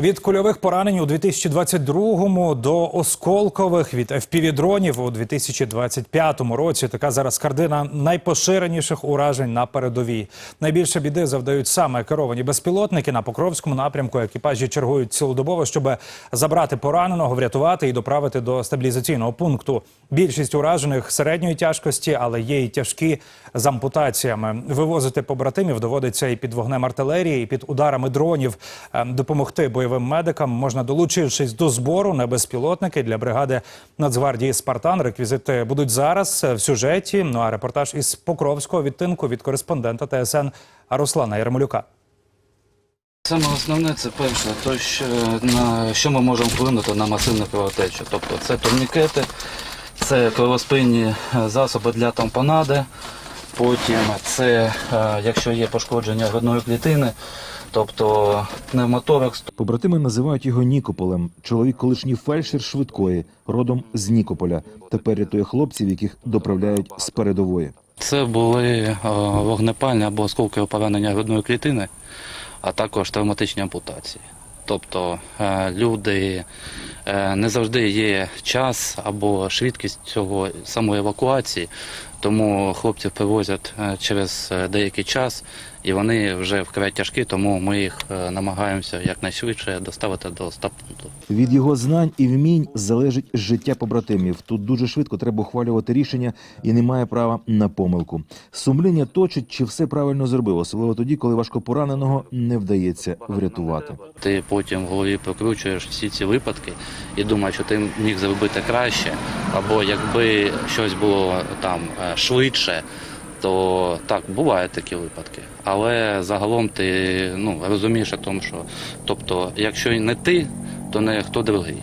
Від кульових поранень у 2022 до осколкових від FPV-дронів у 2025 році. Така зараз картина найпоширеніших уражень на передовій. Найбільше біди завдають саме керовані безпілотники на Покровському напрямку. Екіпажі чергують цілодобово, щоб забрати пораненого, врятувати і доправити до стабілізаційного пункту. Більшість уражених середньої тяжкості, але є і тяжкі з ампутаціями. Вивозити побратимів доводиться і під вогнем артилерії, і під ударами дронів. Е, Допомогти бойовим медикам можна долучившись до збору на безпілотники для бригади Нацгвардії Спартан. Реквізити будуть зараз в сюжеті. Ну а репортаж із Покровського відтинку від кореспондента ТСН Руслана Ярмолюка. Саме основне це перше, то що на що ми можемо вплинути на масивну кровотечу. Тобто це турнікети, це кровоспинні е, засоби для тампонади, потім це, е, якщо є пошкодження грудної клітини, тобто пневмоторакс, Побратими називають його Нікополем. Чоловік колишній фельдшер швидкої, родом з Нікополя. Тепер рятує хлопців, яких доправляють з передової. Це були е, вогнепальні або осколкові поранення грудної клітини, а також травматичні ампутації. Тобто е, люди е, не завжди є час або швидкість цього самої евакуації, тому хлопців привозять через деякий час, і вони вже вкрай тяжкі, тому ми їх е, намагаємося якнайшвидше доставити до стаб-пункту. Від його знань і вмінь залежить життя побратимів. Тут дуже швидко треба ухвалювати рішення і немає права на помилку. Сумління точить, чи все правильно зробив, особливо тоді, коли важкопораненого не вдається врятувати. Ти потім в голові прокручуєш всі ці випадки і думаєш, що ти міг зробити краще, або якби щось було там е, швидше, то так, бувають такі випадки. Але загалом ти ну, розумієш о тому, що тобто, якщо не ти, то не хто другий.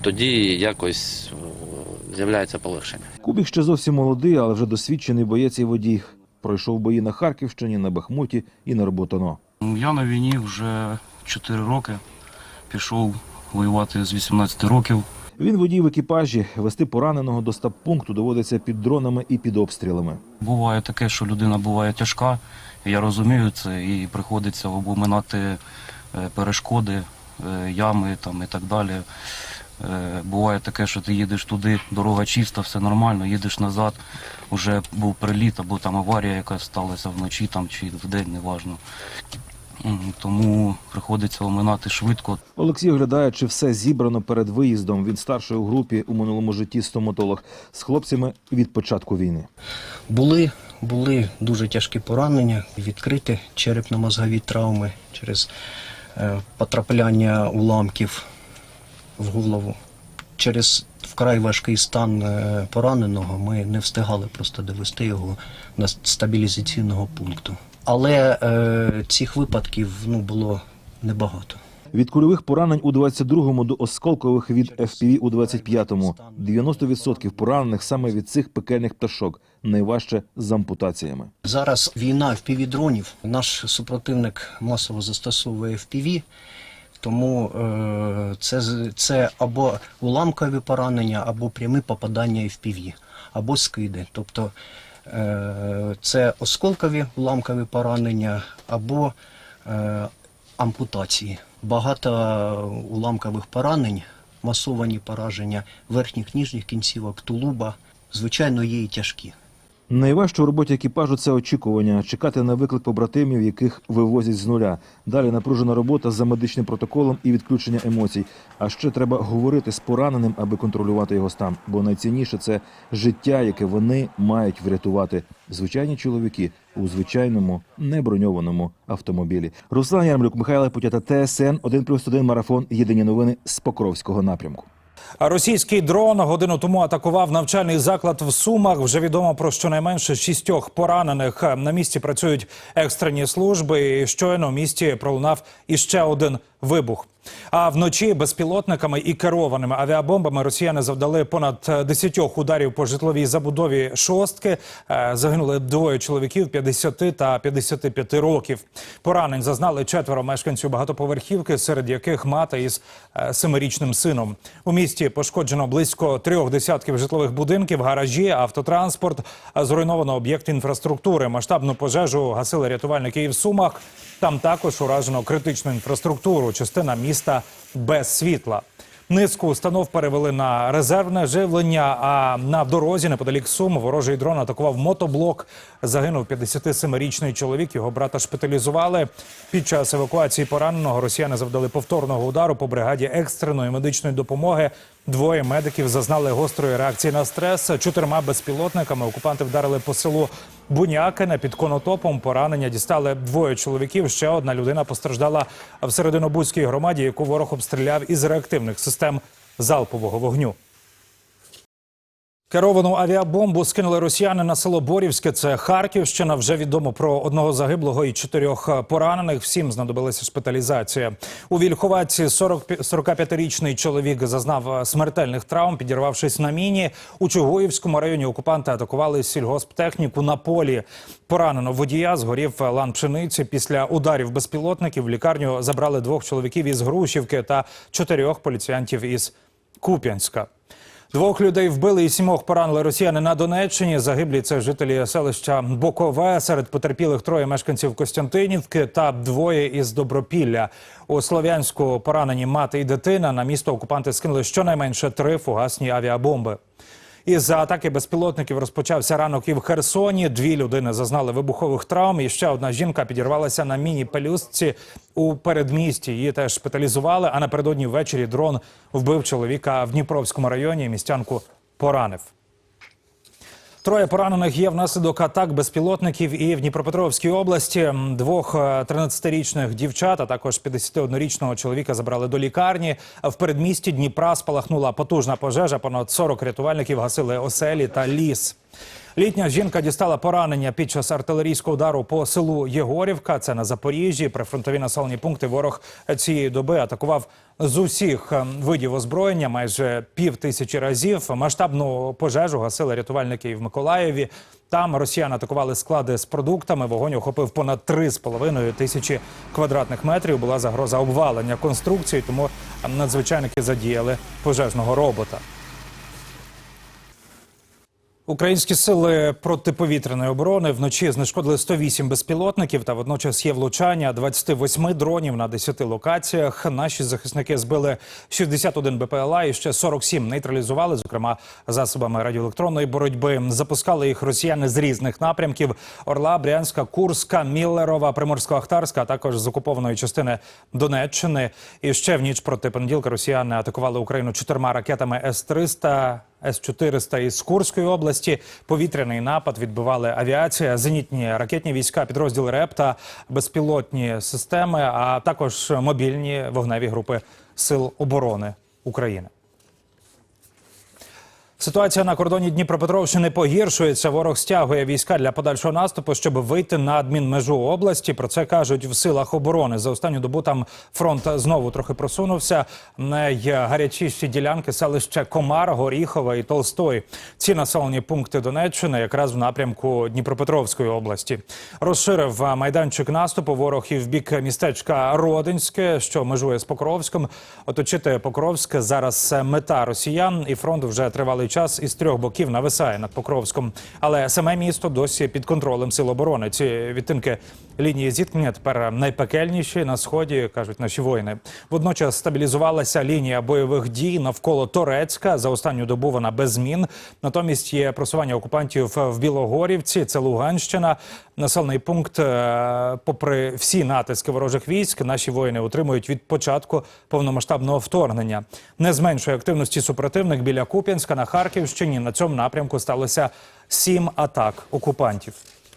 Тоді якось е, з'являється полегшення. Кубік ще зовсім молодий, але вже досвідчений боєць і водій. Пройшов бої на Харківщині, на Бахмуті і на Роботано. Я на війні вже 4 роки. Пішов воювати з 18 років. Він водій в екіпажі. Вести пораненого до стаб-пункту доводиться під дронами і під обстрілами. Буває таке, що людина буває тяжка, я розумію це, і приходиться обминати е, перешкоди, е, ями там, і так далі. Е, Буває таке, що ти їдеш туди, дорога чиста, все нормально, їдеш назад, вже був приліт або там аварія, яка сталася вночі там, чи вдень, неважно. Тому приходиться оминати швидко. Олексій оглядає, чи все зібрано перед виїздом. Він старший у групі у минулому житті стоматолог з хлопцями від початку війни. Були, були дуже тяжкі поранення, відкриті черепно-мозгові травми через е, потрапляння уламків в голову. Через вкрай важкий стан е, пораненого ми не встигали просто довести його до стабілізаційного пункту. Але е, цих випадків ну, було небагато. Від кульових поранень у 22-му до осколкових від FPV у 25-му. 90% поранених саме від цих пекельних пташок, найважче з ампутаціями. Зараз війна FPV-дронів. Наш супротивник масово застосовує FPV, тому е, це, це або уламкові поранення, або прямі попадання FPV, або скиди. Тобто це осколкові уламкові поранення або е, ампутації. Багато уламкових поранень, масовані пораження верхніх нижніх кінцівок, тулуба, звичайно, є і тяжкі. Найважче у роботі екіпажу це очікування, чекати на виклик побратимів, яких вивозять з нуля. Далі напружена робота за медичним протоколом і відключення емоцій. А ще треба говорити з пораненим, аби контролювати його стан. Бо найцінніше це життя, яке вони мають врятувати. Звичайні чоловіки у звичайному неброньованому автомобілі. Руслан Ярмлюк, Михайло Путята, ТСН 1+,1 марафон. Єдині новини з Покровського напрямку. Російський дрон годину тому атакував навчальний заклад в Сумах. Вже відомо про щонайменше шістьох поранених. На місці працюють екстрені служби. І щойно в місті пролунав іще один вибух. А вночі безпілотниками і керованими авіабомбами росіяни завдали понад 10 ударів по житловій забудові шостки. Е, Загинули двоє чоловіків 50 та 55 років. Поранень зазнали четверо мешканців багатоповерхівки, серед яких мати із е, семирічним сином. У місті пошкоджено близько трьох десятків житлових будинків, гаражі, автотранспорт. Зруйновано об'єкт інфраструктури. Масштабну пожежу гасили рятувальники і в Сумах. Там також уражено критичну інфраструктуру. Частина міста міста без світла. Низку установ перевели на резервне живлення. А на дорозі неподалік Сум ворожий дрон атакував мотоблок. Загинув 57-річний чоловік. Його брата шпиталізували. Під час евакуації пораненого росіяни завдали повторного удару по бригаді екстреної медичної допомоги. Двоє медиків зазнали гострої реакції на стрес. Чотирма безпілотниками окупанти вдарили по селу Бунякине під конотопом. Поранення дістали двоє чоловіків. Ще одна людина постраждала в серединобудській громаді, яку ворог обстріляв із реактивних систем залпового вогню. Керовану авіабомбу скинули росіяни на село Борівське. Це Харківщина. Вже відомо про одного загиблого і чотирьох поранених. Всім знадобилася шпиталізація. У Вільховаці 40 45-річний чоловік зазнав смертельних травм, підірвавшись на міні. У Чугуївському районі окупанти атакували сільгосптехніку на полі. Поранено водія, згорів лан пшениці. Після ударів безпілотників в лікарню забрали двох чоловіків із Грушівки та чотирьох поліціянтів із Куп'янська. Двох людей вбили і сімох поранили росіяни на Донеччині. Загиблі це жителі селища Бокове. Серед потерпілих троє мешканців Костянтинівки та двоє із Добропілля. У Слов'янську поранені мати і дитина. На місто окупанти скинули щонайменше три фугасні авіабомби. Із-за атаки безпілотників розпочався ранок і в Херсоні. Дві людини зазнали вибухових травм. І ще одна жінка підірвалася на міні-пелюстці у передмісті. Її теж шпиталізували. А напередодні ввечері дрон вбив чоловіка в Дніпровському районі. Містянку поранив. Троє поранених є внаслідок атак безпілотників і в Дніпропетровській області. Двох е, 13-річних дівчат, а також 51-річного чоловіка забрали до лікарні. В передмісті Дніпра спалахнула потужна пожежа. Понад 40 рятувальників гасили оселі та ліс. Літня жінка дістала поранення під час артилерійського удару по селу Єгорівка. Це на Запоріжжі. Прифронтові населені пункти ворог цієї доби атакував з усіх е, видів озброєння майже пів тисячі разів. Масштабну пожежу гасили рятувальники і в Миколаєві. Там росіяни атакували склади з продуктами. Вогонь охопив понад 3,5 тисячі квадратних метрів. Була загроза обвалення конструкції, тому надзвичайники задіяли пожежного робота. Українські сили протиповітряної оборони вночі знешкодили 108 безпілотників та водночас є влучання 28 дронів на 10 локаціях. Наші захисники збили 61 БПЛА і ще 47 нейтралізували, зокрема засобами радіоелектронної боротьби. Запускали їх росіяни з різних напрямків: Орла, Брянська, Курська, Міллерова, Приморсько-Ахтарська, а також з окупованої частини Донеччини. І ще в ніч проти понеділка росіяни атакували Україну чотирма ракетами С-300, С-400 із Курської області. Повітряний напад відбивали авіація, зенітні ракетні війська, підрозділи РЕП та безпілотні системи, а також мобільні вогневі групи Сил оборони України. Ситуація на кордоні Дніпропетровщини погіршується. Ворог стягує війська для подальшого наступу, щоб вийти на адмінмежу області. Про це кажуть в силах оборони. За останню добу там фронт знову трохи просунувся. Найгарячіші ділянки селища Комар, Горіхова і Толстой. Ці населені пункти Донеччини якраз в напрямку Дніпропетровської області. Розширив майданчик наступу. Ворог і в бік містечка Родинське, що межує з Покровськом. Оточити Покровськ зараз мета росіян, і фронт вже тривалий час із трьох боків нависає над Покровськом. Але саме місто досі під контролем сил оборони. Ці відтинки лінії зіткнення тепер найпекельніші на сході, кажуть наші воїни. Водночас стабілізувалася лінія бойових дій навколо Торецька. За останню добу вона без змін. Натомість є просування окупантів в Білогорівці. Це Луганщина. Населений пункт, е, попри всі натиски ворожих військ, наші воїни отримують від початку повномасштабного вторгнення. Не зменшує активності супротивник біля Куп'янська на Харківщині. На цьому напрямку сталося сім атак окупантів.